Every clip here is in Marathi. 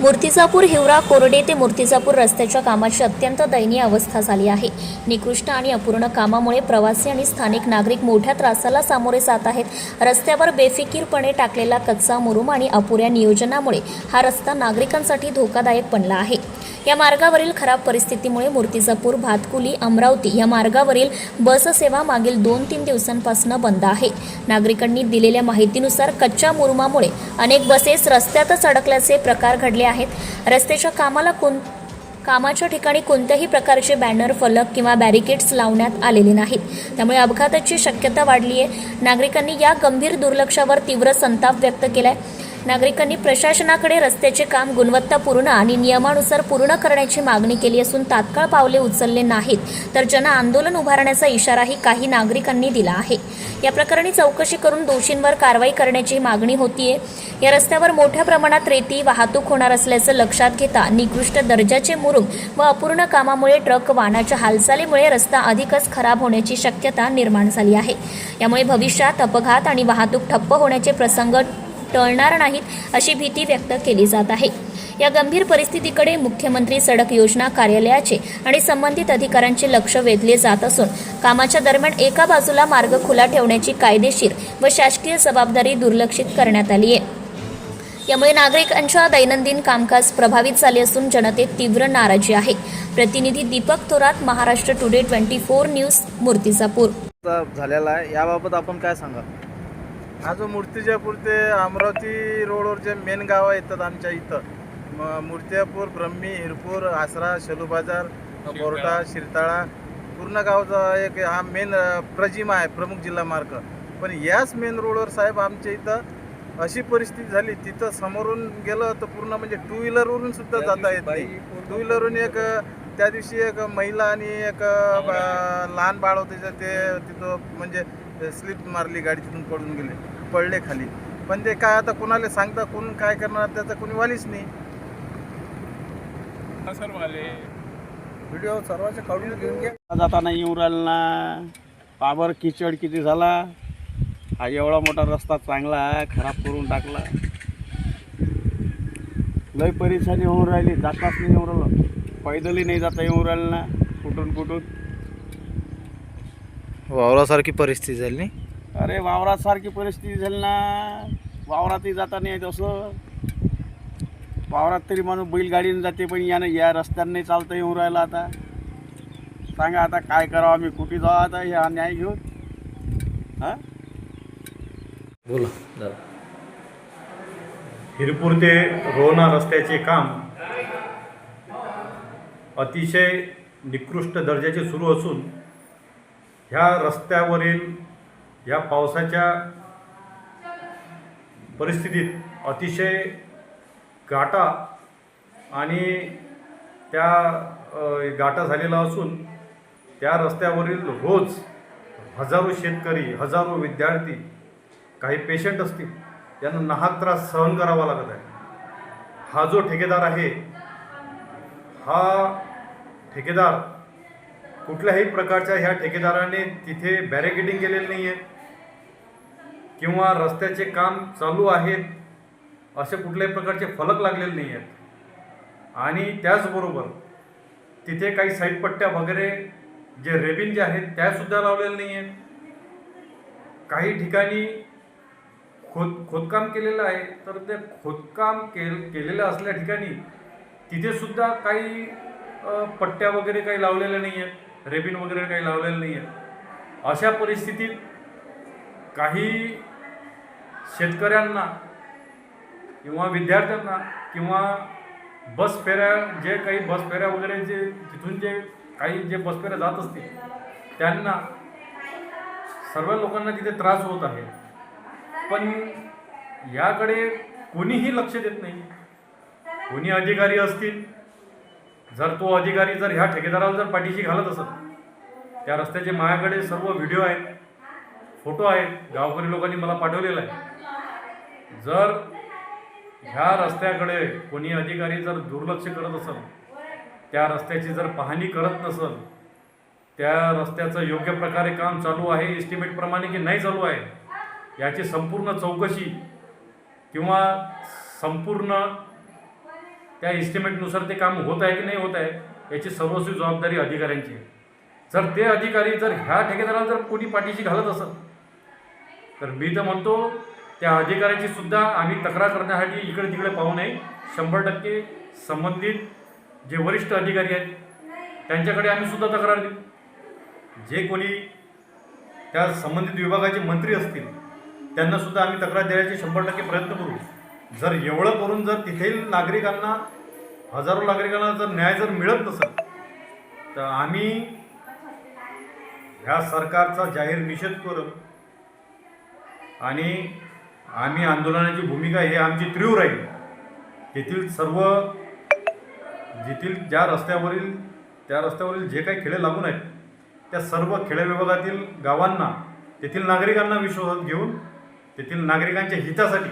मूर्तिजापूर हिवरा कोरडे ते मूर्तिजापूर रस्त्याच्या कामाची अत्यंत दयनीय अवस्था झाली आहे. निकृष्ट आणि अपूर्ण कामामुळे प्रवासी आणि स्थानिक नागरिक मोठ्या त्रासाला सामोरे जात आहेत. रस्त्यावर बेफिकीरपणे टाकलेला कच्चा मुरुम आणि अपुऱ्या नियोजनामुळे हा रस्ता नागरिकांसाठी धोकादायक बनला आहे. या मार्गावरील खराब परिस्थितीमुळे मूर्तिजापूर भातकुली अमरावती या मार्गावरील बस सेवा मागील दोन तीन दिवसांपासून बंद आहे. नागरिकांनी दिलेल्या माहितीनुसार कच्च्या मुरुमामुळे अनेक बसेस रस्त्यातच अडकल्याचे प्रकार घडले आहेत. रस्त्याच्या कामाला कोण कामाच्या ठिकाणी कोणत्याही प्रकारचे बॅनर फलक किंवा बॅरिकेड्स लावण्यात आलेले नाहीत. त्यामुळे अपघाताची शक्यता वाढली आहे नागरिकांनी या गंभीर दुर्लक्षावर तीव्र संताप व्यक्त केला आहे नागरिकांनी प्रशासनाकडे रस्त्याचे काम गुणवत्तापूर्ण आणि नियमानुसार पूर्ण करण्याची मागणी केली असून तात्काळ पावले उचलले नाहीत तर जन आंदोलन उभारण्याचा इशाराही काही नागरिकांनी दिला आहे. या प्रकरणी चौकशी करून दोषींवर कारवाई करण्याची मागणी होतीये. या रस्त्यावर मोठ्या प्रमाणात रेती वाहतूक होणार असल्याचं लक्षात घेता निकृष्ट दर्जाचे मुरुम व अपूर्ण कामामुळे ट्रक वाहनाच्या हालचालीमुळे रस्ता अधिकच खराब होण्याची शक्यता निर्माण झाली आहे. यामुळे भविष्यात अपघात आणि वाहतूक ठप्प होण्याचे प्रसंग टळणार नाहीत अशी भीती व्यक्त केली जात आहे. या गंभीर परिस्थितीकडे मुख्यमंत्री सडक योजना कार्यालयाचे आणि संबंधित अधिकाऱ्यांचे लक्ष वेधले जात असून कामाच्या दरम्यान एका बाजूला मार्ग खुला ठेवण्याची कायदेशीर व शासकीय जबाबदारी दुर्लक्षित करण्यात आली आहे. यामुळे नागरिकांच्या दैनंदिन कामकाज प्रभावित झाले असून जनतेत तीव्र नाराजी आहे. प्रतिनिधी Deepak Thorat Maharashtra today twenty four news Murtizapur. झालेला आहे. याबाबत आपण काय सांगा हा जो मूर्तिजापूर ते अमरावती रोडवर जे मेन गावं येतात आमच्या इथं म- मूर्तिजापूर ब्रह्मी हिरपूर आसरा शेलू बाजार बोरटा शिरताळा पूर्ण गावचा एक हा मेन प्रजिमा आहे प्रमुख जिल्हा मार्ग. पण याच मेन रोडवर साहेब आमच्या इथं अशी परिस्थिती झाली तिथं समोरून गेलं तर पूर्ण म्हणजे टू व्हीलरवरून सुद्धा जाता येत नाही. टू व्हीलरवरून एक त्या दिवशी एक महिला आणि एक लहान बाळ होते ते तिथं म्हणजे स्लिप मारली गाडी तिथून पडून गेले. पडले खाली. पण ते काय आता कोणाला सांगता कोण काय करणार त्याचा कोणी वालीच नाही. व्हिडिओ सर्वांचे काढून घेऊन घ्या. जाताना येऊन राहिला ना. पाबर किचड किती झाला? हा एवढा मोठा रस्ता चांगला आहे खराब करून टाकला. लय परेशानी होऊन राहिली जाताच नाही येऊन राहिलं. पैदलही नाही जाता येऊन राहिलं ना कुठून कुठून. वावरासारखी परिस्थिती झाली अरे वावरासारखी परिस्थिती झाली ना. वावरातही जाता नाही येत असं. वावरात तरी माणूस बैलगाडीने जाते पण यानं या रस्त्यानं नाही चालता येऊन राहिलं आता. सांगा आता काय करावं आम्ही कुठे जाऊ आता? ह्या न्याय घेऊन. हां? बोला. हिरपूर ते रोहना रस्त्याचे काम अतिशय निकृष्ट दर्जाचे सुरू असून ह्या रस्त्यावरील या पावसाच्या परिस्थितीत अतिशय गाटा आणि त्या गाटा झालेला असून त्या रस्त्यावरील रोज हजारो शेतकरी हजारो विद्यार्थी काही पेशंट असतील यांना नाहक त्रास सहन करावा लागत आहे. हा जो ठेकेदार आहे हा ठेकेदार कुठल्याही प्रकारच्या ह्या ठेकेदाराने तिथे बॅरिकेडिंग केलेलं नाही आहे किंवा रस्त्याचे काम चालू आहेत असे कुठल्याही प्रकारचे फलक लागलेले नाही आहेत आणि त्याचबरोबर तिथे काही साईडपट्ट्या वगैरे जे रेबिन जे आहेत त्यासुद्धा लावलेल्या नाही आहेत काही ठिकाणी खोद खोदकाम केलेलं आहे तर ते खोदकाम के केलेलं असल्या ठिकाणी तिथेसुद्धा काही पट्ट्या वगैरे काही लावलेल्या नाही आहेत रेबिन वगैरे काही लावलेलं नाही आहेत अशा परिस्थितीत काही शेतकऱ्यांना किंवा विद्यार्थ्यांना किंवा बस फेऱ्या जे काही बस फेऱ्या वगैरे जे तिथून जे काही जे बस फेऱ्या जात असतील त्यांना सर्व लोकांना तिथे त्रास होत आहे. पण याकडे कोणीही लक्ष देत नाही. कोणी अधिकारी असतील जर तो अधिकारी जर ह्या ठेकेदाराला जर पाठीशी घालत असत त्या रस्त्याचे माझ्याकडे सर्व व्हिडिओ आहेत फोटो आहेत गावकरी लोकांनी मला पाठवलेला आहे. जर ह्या रस्त्याकडे कोणी अधिकारी जर दुर्लक्ष करत असेल त्या रस्त्याची जर पाहणी करत नसेल त्या रस्त्याचं योग्य प्रकारे काम चालू आहे इस्टिमेटप्रमाणे की नाही चालू आहे याची संपूर्ण चौकशी किंवा संपूर्ण त्या इस्टिमेटनुसार ते काम होत आहे की नाही होत आहे याची सर्वस्वी जबाबदारी अधिकाऱ्यांची आहे. जर ते अधिकारी जर ह्या ठेकेदाराला जर कोणी पाठीशी घालत असत तर मी तर म्हणतो त्या अधिकाऱ्याची सुद्धा आम्ही तक्रार करण्यासाठी इकडे तिकडे पाहू नये. शंभर टक्के संबंधित जे वरिष्ठ अधिकारी आहेत त्यांच्याकडे आम्ही सुद्धा तक्रार देऊ. जे कोणी त्या संबंधित विभागाचे मंत्री असतील त्यांना सुद्धा आम्ही तक्रार देण्याचे शंभर टक्के प्रयत्न करू. जर एवढं करून जर तिथील नागरिकांना हजारो नागरिकांना जर न्याय जर मिळत नसेल तर आम्ही ह्या सरकारचा जाहीर निषेध करू आणि आम्ही आंदोलनाची भूमिका ही आमची तीव्र आहे. तेथील सर्व जेथील ज्या रस्त्यावरील त्या रस्त्यावरील जे काही खेडे लागून आहेत त्या सर्व खेड्या विभागातील गावांना तेथील नागरिकांना विश्वासात घेऊन तेथील नागरिकांच्या हितासाठी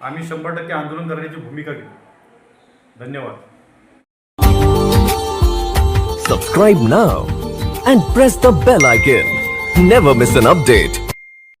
आम्ही शंभर टक्के आंदोलन करण्याची भूमिका घेऊ धन्यवाद. Subscribe now and press the bell icon never miss an update